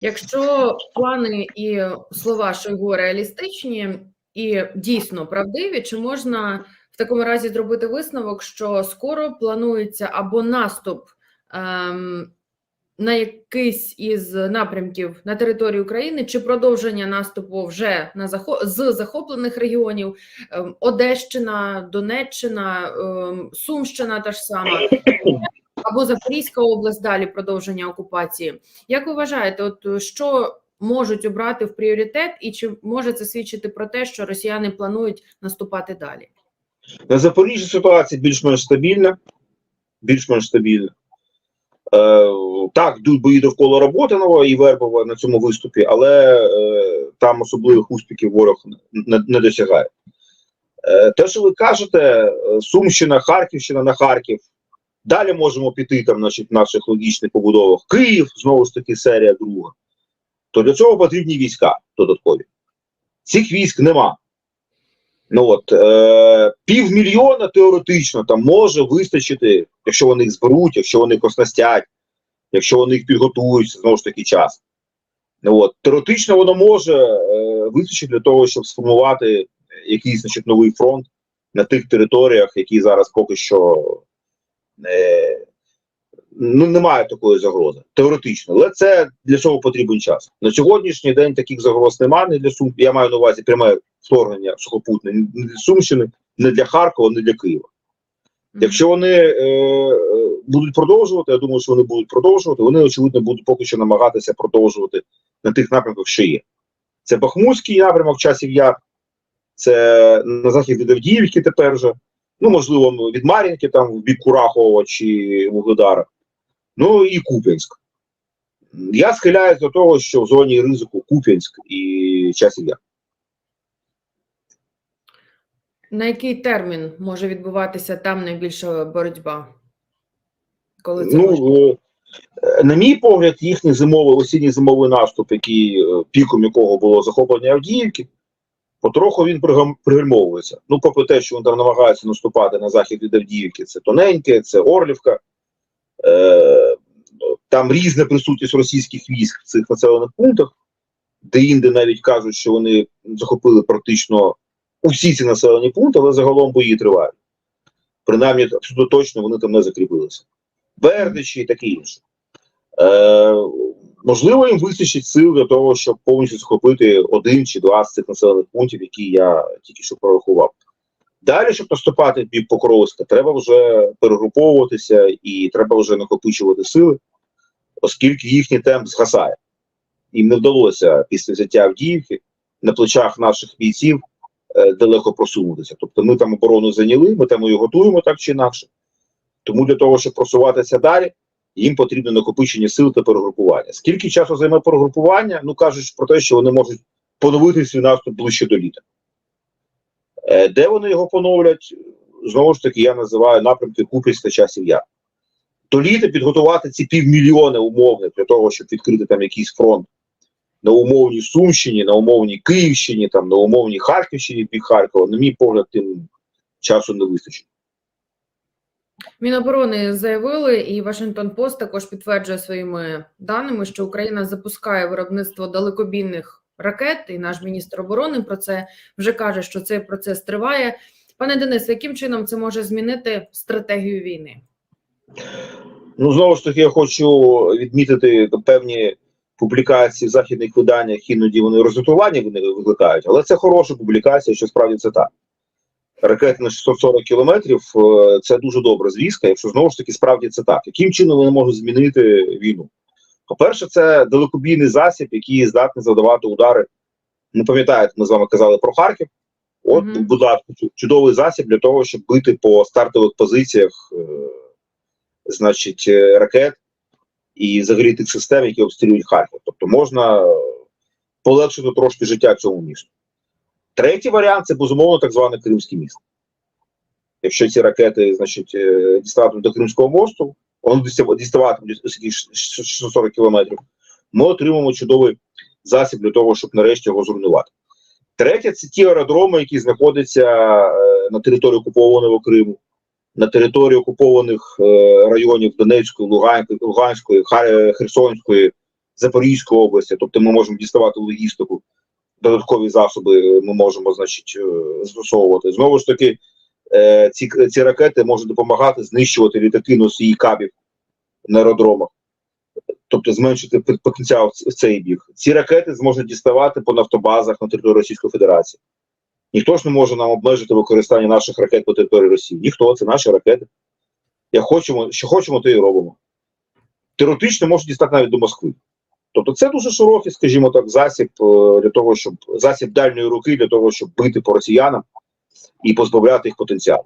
Якщо плани і слова Шойгу реалістичні і дійсно правдиві, чи можна в такому разі зробити висновок, що скоро планується або наступ ем, на якийсь із напрямків на території України, чи продовження наступу вже на захо- з захоплених регіонів ем, Одещина, Донеччина, ем, Сумщина та ж сама, або Запорізька область далі продовження окупації. Як ви вважаєте, от е, що можуть обрати в пріоритет, і чи може це свідчити про те, що росіяни планують наступати далі? На Запоріжжі ситуація більш-менш стабільна. Більш-менш стабільна. Е, так, бої довкола Роботиного і Вербова на цьому виступі, але е, там особливих успіхів ворог не, не досягає. Е, те, що ви кажете, е, Сумщина, Харківщина на Харків. Далі можемо піти там, значить, в наших логічних побудовах. Київ, знову ж таки, серія друга. То для цього потрібні війська додаткові. Цих військ нема. Ну от е, півмільйона теоретично там може вистачити, якщо вони їх зберуть, якщо вони їх оснастять, якщо вони їх підготують, знову ж таки час. Ну от теоретично воно може е, вистачити для того, щоб сформувати якийсь значить, новий фронт на тих територіях, які зараз поки що е, ну, немає такої загрози. Теоретично, але це для цього потрібен час. На сьогоднішній день таких загроз немає не для Сум. Я маю на увазі пряме вторгнення сухопутне не для Сумщини, не для Харкова, не для Києва. Якщо вони е, е, будуть продовжувати, я думаю, що вони будуть продовжувати. Вони очевидно будуть поки що намагатися продовжувати на тих напрямках, що є. Це Бахмутський напрямок часів яр, це на захід від Авдіївки тепер же. Ну, можливо, від Мар'їнки, там в бік Курахова чи Вугледара. Ну і Куп'янськ. Я схиляюсь до того, що в зоні ризику Куп'янськ і часів яр. На який термін може відбуватися там найбільша боротьба? Коли це? Ну, е, на мій погляд, їхній зимовий осінній зимовий наступ, який е, піком якого було захоплення Авдіївки, потроху він пригальмовується. Ну, попри те, що він там намагається наступати на захід від Авдіївки, це Тоненьке, це Орлівка. Е, там різна присутність російських військ в цих населених пунктах, де інде навіть кажуть, що вони захопили практично усі ці населені пункти, але загалом бої тривають. Принаймні, абсолютно точно вони там не закріпилися. Бердичі і таке інше. Е, можливо, їм вистачить сил для того, щоб повністю захопити один чи два з цих населених пунктів, які я тільки що прорахував. Далі, щоб наступати бік Покровська, треба вже перегруповуватися і треба вже накопичувати сили, оскільки їхній темп згасає. Їм не вдалося після взяття Авдіївки на плечах наших бійців е, далеко просунутися. Тобто ми там оборону зайняли, ми там її готуємо так чи інакше. Тому для того, щоб просуватися далі, їм потрібно накопичення сил та перегрупування. Скільки часу займе перегрупування? Ну кажуть про те, що вони можуть поновити свій наступ ближче до літа. Е, Де вони його поновлять? Знову ж таки, я називаю напрямки Купівська часів яр. До літа підготувати ці півмільйони умовних для того, щоб відкрити там якийсь фронт на умовній Сумщині, на умовній Київщині, там на умовній Харківщині, бік Харкова, на мій погляд, тим часу не вистачить. Міноборони заявили, і Вашингтон Пост також підтверджує своїми даними, що Україна запускає виробництво далекобійних ракет, і наш міністр оборони про це вже каже, що цей процес триває. Пане Денис, яким чином це може змінити стратегію війни? Ну, знову ж таки, я хочу відмітити певні публікації в західних виданнях, іноді вони розвитування вони викликають, але це хороша публікація, що справді це так. Ракети на 640 кілометрів е, це дуже добра звістка, якщо знову ж таки справді це так. Яким чином вони можуть змінити війну? По-перше, це далекобійний засіб, який здатний завдавати удари. Не пам'ятаєте, ми з вами казали про Харків. От, Мгм. будь ласка, чудовий засіб для того, щоб бити по стартових позиціях, е, значить, е, ракет і взагалі тих систем, які обстрілюють Харків. Тобто можна полегшити трошки життя цьому місту. Третій варіант це безумовно так зване Кримський міст. Якщо ці ракети, значить, е, діставатимуть до Кримського мосту, вони діставатимуть оскільки ш- ш- 640 кілометрів, ми отримаємо чудовий засіб для того, щоб нарешті його зруйнувати. Третє це ті аеродроми, які знаходяться е, на території окупованого Криму, на території окупованих е, районів Донецької, Луганської, Херсонської, Запорізької області, тобто ми можемо діставати логістику, додаткові засоби ми можемо, значить, е, застосовувати. Знову ж таки, е, ці, ці ракети можуть допомагати знищувати літаки носії кабів на аеродромах, тобто зменшити пот- потенціал в цей бік. Ці ракети зможуть діставати по нафтобазах на території Російської Федерації. Ніхто ж не може нам обмежити використання наших ракет по території Росії. Ніхто, це наші ракети. Як хочемо, що хочемо, то і робимо. Теоретично можуть дістати навіть до Москви. Тобто це дуже широкий, скажімо так, засіб е, для того, щоб засіб дальньої руки для того, щоб бити по росіянам і позбавляти їх потенціалу.